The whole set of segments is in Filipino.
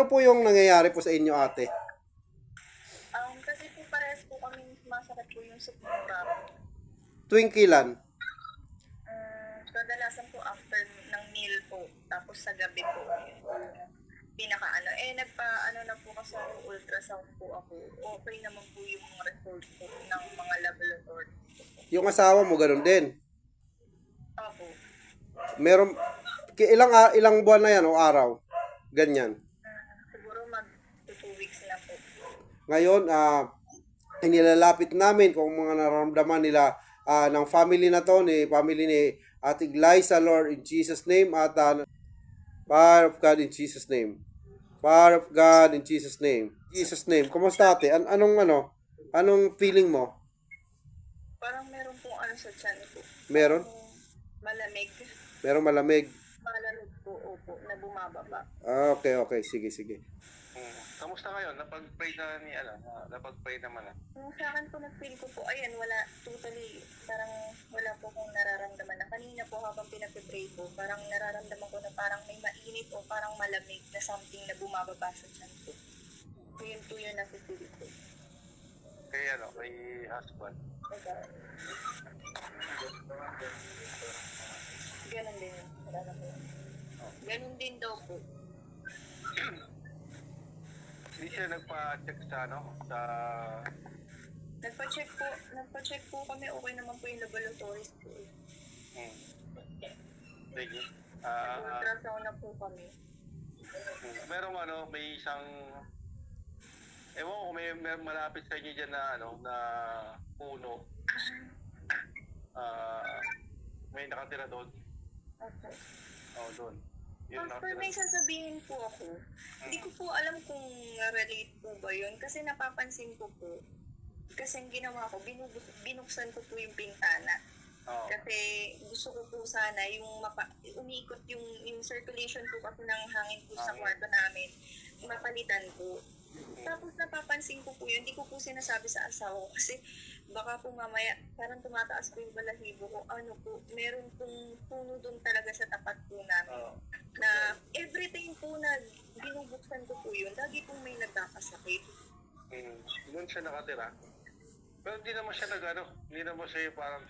ano po yung nangyayari po sa inyo ate? Um, kasi po parehas po kami masakit po yung sikmura. Tuwing kilan? Um, kadalasan po after ng meal po, tapos sa gabi po. Pinaka ano, eh nagpa ano na po kasi ako, ultrasound po ako. Okay naman po yung result po ng mga laboratory. Yung asawa mo ganun din. Opo. Meron ilang a- ilang buwan na yan o araw? Ganyan. Um, siguro mag 2 weeks na po. Ngayon, ah inilalapit namin kung mga nararamdaman nila ah, ng family na to, ni family ni Ate Glyza, Lord, in Jesus' name, at ah, Power of God in Jesus' name. Power of God in Jesus' name. Jesus' name. Kumusta ate? An- anong ano? Anong feeling mo? Parang meron pong ano sa tiyan po. Meron? Malamig. Merong. Malamig po, na bumababa. Ah, okay, okay. Sige, sige. Hmm. Kamusta ngayon? Napag-pray na ni ano? na- Napag-pray naman na. Yung sa akin po, nag-feel ko po, ayan, wala, totally, parang wala po akong nararamdaman na. Kanina po habang pinag-pray ko, parang nararamdaman ko na parang may mainit o parang malamig na something na bumababa sa tiyan ko. So, yun po yun nasa-feel ko. Kay ano, kay husband. Diba? Ganon din yun. nararamdaman. Ganon din daw po. Hindi siya nagpa-check sa ano? Sa... Nagpa-check po, nagpa-check po kami, okay naman po yung laboratories po. eh. Hmm. Sige. Ah, Nag-ultrasound na po kami. merong ano, may isang... Ewan ko, may, may malapit sa inyo dyan na ano, na puno. Ah, may nakatira doon. Okay. Oo, doon. Yun Pastor, nakatira. may sasabihin po ako. Hindi ko po alam kung relate po ba yun. Kasi napapansin ko po, kasi ang ginawa ko, binubus- binuksan ko po yung pintana. Oo. Kasi gusto ko po sana yung mapa, umiikot yung, yung circulation po kasi ng hangin po sa kwarto namin, mapalitan po. Tapos napapansin ko po yun, hindi ko po sinasabi sa asawa ko kasi baka po mamaya parang tumataas po yung balahibo ko. Ano po, meron pong puno doon talaga sa tapat po namin Na everything po na binubuksan ko po yun, lagi pong may nagkakasakit. Hmm. Doon siya nakatira. Pero hindi naman siya nag ano, hindi naman siya yung parang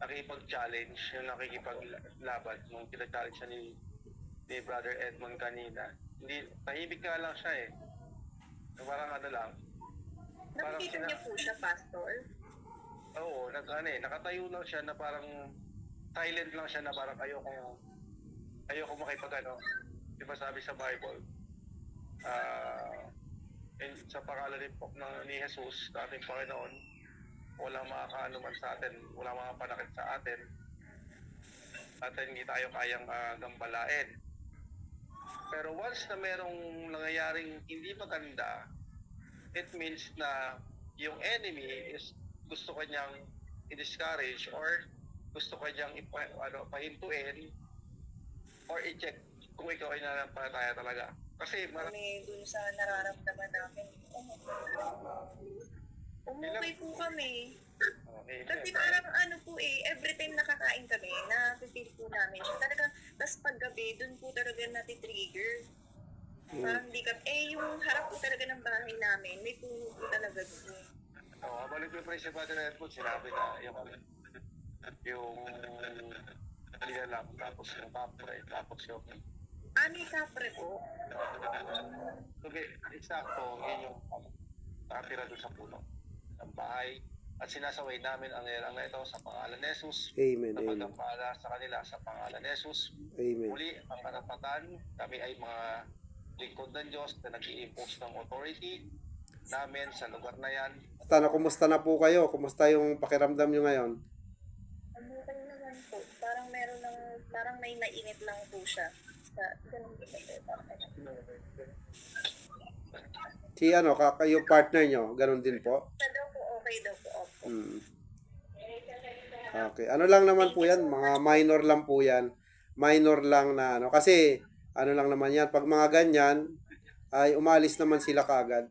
nakikipag-challenge, yung nakikipaglaban nung pinag-challenge siya ni, ni Brother Edmond kanina. Hindi, tahimik nga lang siya eh. Parang ano lang. Parang Nakikita sina- niyo po siya, Pastor? Oo, nag, ano eh, nakatayo lang siya na parang silent lang siya na parang ayoko ayoko makipag ano. Di ba sabi sa Bible? Ah, in, sa pangalan ni, ni Jesus, ating Panginoon, walang makakaano man sa atin, walang makapanakit sa atin, at hindi tayo kayang ah, gambalain. Pero once na merong nangyayaring hindi maganda, it means na yung enemy is gusto kanyang i-discourage or gusto kanyang ipa, ano, pahintuin or i-check kung ikaw ay nanampalataya talaga. Kasi marami Kami dun sa nararamdaman namin. Umuwi po kami. okay, Kasi parang ano po eh, every time nakakain kami, na-feel po namin siya. Talaga, tapos paggabi, dun po talaga natitrigger. Parang hindi ka, eh yung harap po talaga ng bahay namin, may puno po talaga doon. Oh, habang nagpe-pray si Father Edmund, sinabi na yung yung nilalang, tapos yung kapre, tapos yung Ani kapre po, Okay, eksakto, yun yung ano, nakatira doon sa puno ng bahay. At sinasaway namin ang nilalang na ito sa pangalan ni Jesus. Amen, Na amen. pagkampala sa kanila sa pangalan ni Jesus. Amen. Muli, ang karapatan, kami ay mga lingkod ng Diyos na nag impose ng authority namin sa lugar na yan. Tana, kumusta na po kayo? Kumusta yung pakiramdam nyo ngayon? ano kayo naman po, parang meron ng, parang may nainit lang po siya. Sa, ganun po Si ano, ka- kayo partner nyo, ganun din po? Daw po, okay daw po, opo. Hmm. Okay. Ano lang naman po yan? Mga minor lang po yan. Minor lang na ano. Kasi, ano lang naman yan. Pag mga ganyan, ay umalis naman sila kaagad.